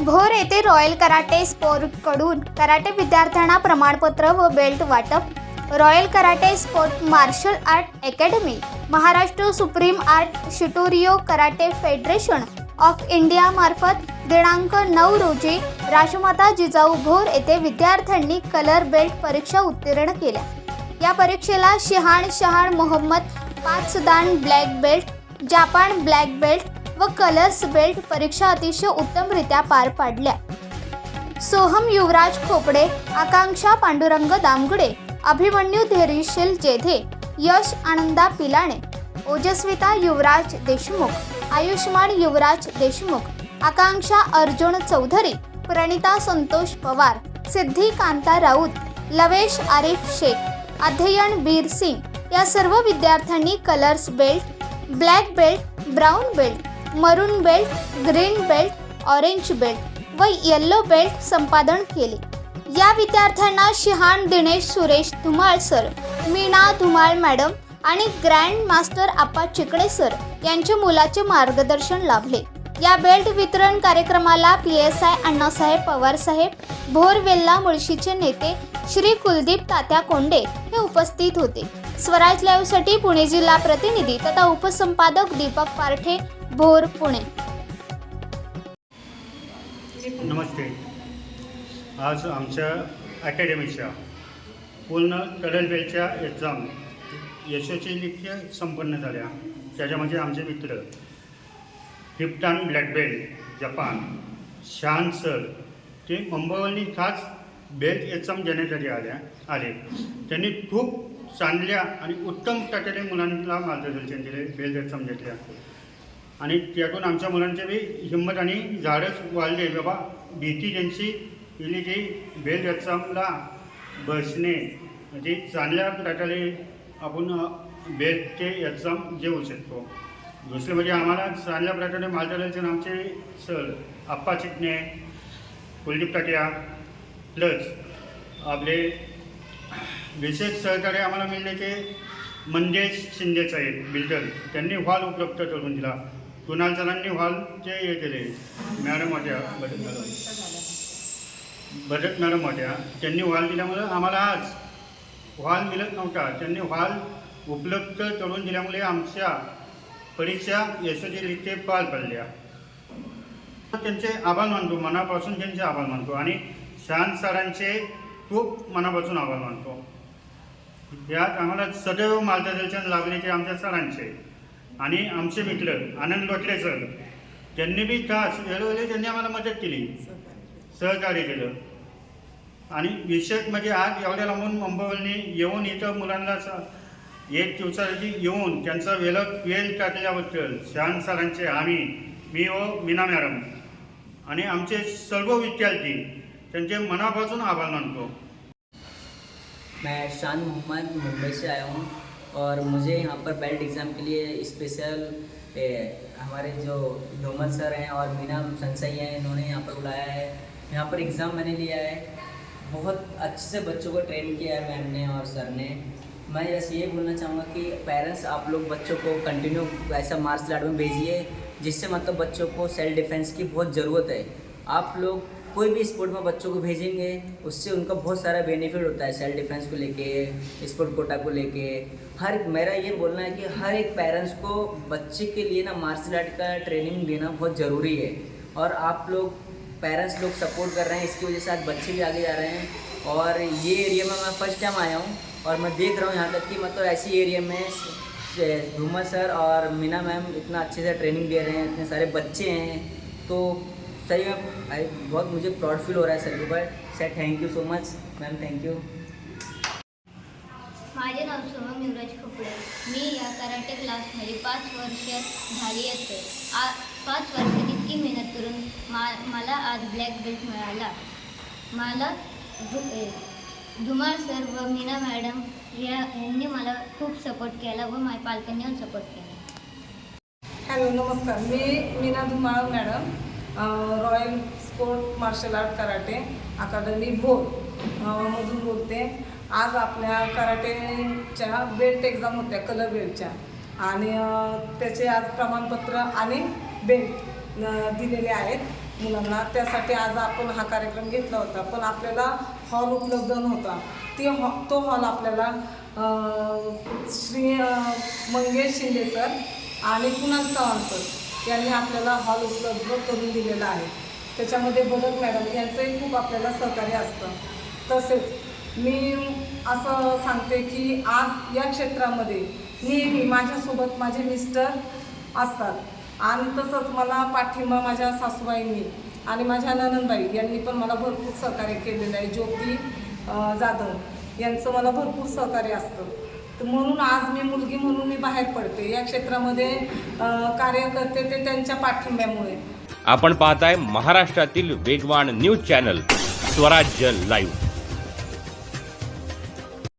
भोर येथे royal karate स्पोर्टकडून karate विद्यार्थ्यांना प्रमाणपत्र व बेल्ट वाटप royal karate sport martial art academy Maharashtra supreme art Shitoryu karate federation of इंडियामार्फत दिनांक नऊ रोजी राजमाता जिजाऊ भोर येथे विद्यार्थ्यांनी कलर बेल्ट परीक्षा उत्तीर्ण केल्या. या परीक्षेला शहाण शहाण मोहम्मद पाच dan black belt Japan black belt व कलर्स बेल्ट परीक्षा अतिशय उत्तमरित्या पार पाडल्या. सोहम युवराज खोपडे आकांक्षा पांडुरंग दामगुडे अभिमन्यू धैर्यशील जेधे यश आनंदा पिलाणे ओजस्विता युवराज देशमुख आयुष्मान युवराज देशमुख आकांक्षा अर्जुन चौधरी प्रणिता संतोष पवार सिद्धी कांता राऊत लवेश आरिफ शेख अध्ययन बीर सिंग या सर्व विद्यार्थ्यांनी colours belt black belt brown belt maroon belt green belt orange belt व येल्लो बेल्ट संपादन केले. या विद्यार्थ्यांना shihan Dinesh Suresh Dhumal sir Meena Dhumal madam आणि grand master Appa Chikade sir यांचे मुलाचे मार्गदर्शन लाभले. या बेल्ट वितरण कार्यक्रमाला P S I Annasaheb Pawarsaheb भोरवेल्ला मुळशीचे नेते श्री कुलदीप तात्या कोंडे हे उपस्थित होते. स्वराज लाईव्हसाठी पुणे जिल्हा प्रतिनिधी तथा उपसंपादक दीपक पारठे भोर पुणे. नमस्ते. आज आमच्या अकॅडमीच्या पूर्ण कडलवेलच्या एक्झाम यशस्वीरित्या संपन्न झाल्या. त्याच्यामध्ये आमचे मित्र हिप्टान ब्लॅक बेल्ट जपान शान सर ते मुंबईवरनी खास बेल्ट एक्झाम देण्यासाठी आल्या आले. त्यांनी खूप चांगल्या आणि उत्तम प्रकारे मुलांना मार्गदर्शन दिले बेल्ट एक्झाम घेतल्या. आणि त्यातून आमच्या मुलांचे बी हिंमत आणि झाडच वाढले. बाबा भीती त्यांची गेली की बेल एक्झामला बसणे म्हणजे चांगल्या प्रकारे आपण बेलचे एक्झाम देऊ शकतो. दुसरे म्हणजे आम्हाला चांगल्या प्रकारे मार्गदर्शन आमचे सर आप्पा चिटणे कुलदीप टाटिया प्लस आपले विशेष सहकार्य आम्हाला मिळले ते मंदेश शिंदे साहेब बिल्डर. त्यांनी हॉल उपलब्ध करून दिला. कुणाल सरांनी हॉलचे हे केले मॅडम होत्या बचत मॅडम बचत मॅडम होत्या त्यांनी हॉल दिल्यामुळे आम्हाला आज हॉल मिळत नव्हता. त्यांनी हॉल उपलब्ध करून दिल्यामुळे आमच्या परीक्षा यशस्वीरित्या पार पडल्या. त्यांचे आभार मानतो मनापासून त्यांचे आभार मानतो आणि शांत सरांचे खूप मनापासून आभार मानतो. यात आम्हाला सदैव मार्गदर्शन लाभण्याचे आमच्या सरांचे. आणि आमचे मित्र आनंद लोटले सर त्यांनी बी तास वेळोवेळी त्यांनी आम्हाला मदत केली. सहकार्य केलं. आणि विशेष म्हणजे आज एवढ्या लांबून मुंबईवरनी येऊन इथं मुलांना स एक दिवसासाठी येऊन त्यांचा वेळ वेळ टाकल्याबद्दल शहान सरांचे आम्ही मी व मीना मॅडम आणि आमचे सर्व विद्यार्थी त्यांचे मनापासून आभार मानतो. मैं शान मोहम्मद मुंबई से आया हूँ। और मुझे यहाँ पर बेल्ट एग्ज़ाम के लिए स्पेशल हमारे जो धूमल सर हैं और मीना संसई हैं, इन्होंने यहाँ पर बुलाया है। यहाँ पर एग्ज़ाम मैंने लिया है। बहुत अच्छे से बच्चों को ट्रेन किया है मैम ने और सर ने। मैं बस ये बोलना चाहूँगा कि पेरेंट्स आप लोग बच्चों को कंटिन्यू ऐसा मार्शल आर्ट में भेजिए, जिससे मतलब बच्चों को सेल्फ डिफेंस की बहुत ज़रूरत है। आप लोग कोई भी स्पोर्ट में बच्चों को भेजेंगे, उससे उनका बहुत सारा बेनिफिट होता है सेल्फ डिफेंस को लेके स्पोर्ट कोटा को लेके। हर मेरा ये बोलना है कि हर एक पेरेंट्स को बच्चे के लिए ना मार्शल आर्ट का ट्रेनिंग देना बहुत ज़रूरी है। और आप लोग पेरेंट्स लोग सपोर्ट कर रहे हैं, इसकी वजह से आज बच्चे भी आगे जा रहे हैं। और ये एरिया में मैं फ़र्स्ट टाइम आया हूँ, और मैं देख रहा हूँ यहाँ तक कि मतलब ऐसी एरिया में धूमर सर और मीना मैम इतना अच्छे से ट्रेनिंग दे रहे हैं, इतने सारे बच्चे हैं। तो सही में आई बहुत मुझे प्राउड फील हो रहा है सर ऊपर sir thank you so much ma'am thank you माझे नाव सोहम युवराज खोपडे. मी या कराटे क्लासमध्ये पाच वर्ष झाली असते. आ पाच वर्षात इतकी मेहनत करून मा मला आज ब्लॅक बेल्ट मिळाला. मला धुमाळ सर व मीना मॅडम या यांनी मला खूप सपोर्ट केला व माझ्या पालकांनी सपोर्ट केला. हॅलो नमस्कार. मी Meena Dhumal madam royal sport martial art karate academy Bhor मधून बोलते. आज आपल्या कराटेच्या बेल्ट एक्झाम होत्या कलर बेल्टच्या आणि त्याचे आज प्रमाणपत्र आणि बेल्ट दिलेले आहेत मुलांना. त्यासाठी आज आपण हा कार्यक्रम घेतला होता पण आपल्याला हॉल उपलब्ध नव्हता. ती हॉ तो हॉल आपल्याला श्री मंगेश शिंदे सर आणि कुणाल चव्हाण सर यांनी आपल्याला हॉल उपलब्ध करून दिलेला आहे. त्याच्यामध्ये भगत मॅडम यांचंही खूप आपल्याला सहकार्य असतं. तसेच मी असं सांगते की आज या क्षेत्रामध्ये नेहमी माझ्यासोबत माझे मिस्टर असतात. आणि तसंच मला पाठिंबा माझ्या सासूबाईंनी आणि माझ्या ननंदबाई यांनी पण मला भरपूर सहकार्य केलेलं आहे. ज्योती जाधव यांचं मला भरपूर सहकार्य असतं. तर म्हणून आज मी मुलगी म्हणून मी बाहेर पडते. या क्षेत्रामध्ये कार्य करते ते त्यांच्या पाठिंब्यामुळे. आपण पाहताय महाराष्ट्रातील वेगवान न्यूज चॅनल स्वराज्य लाईव्ह.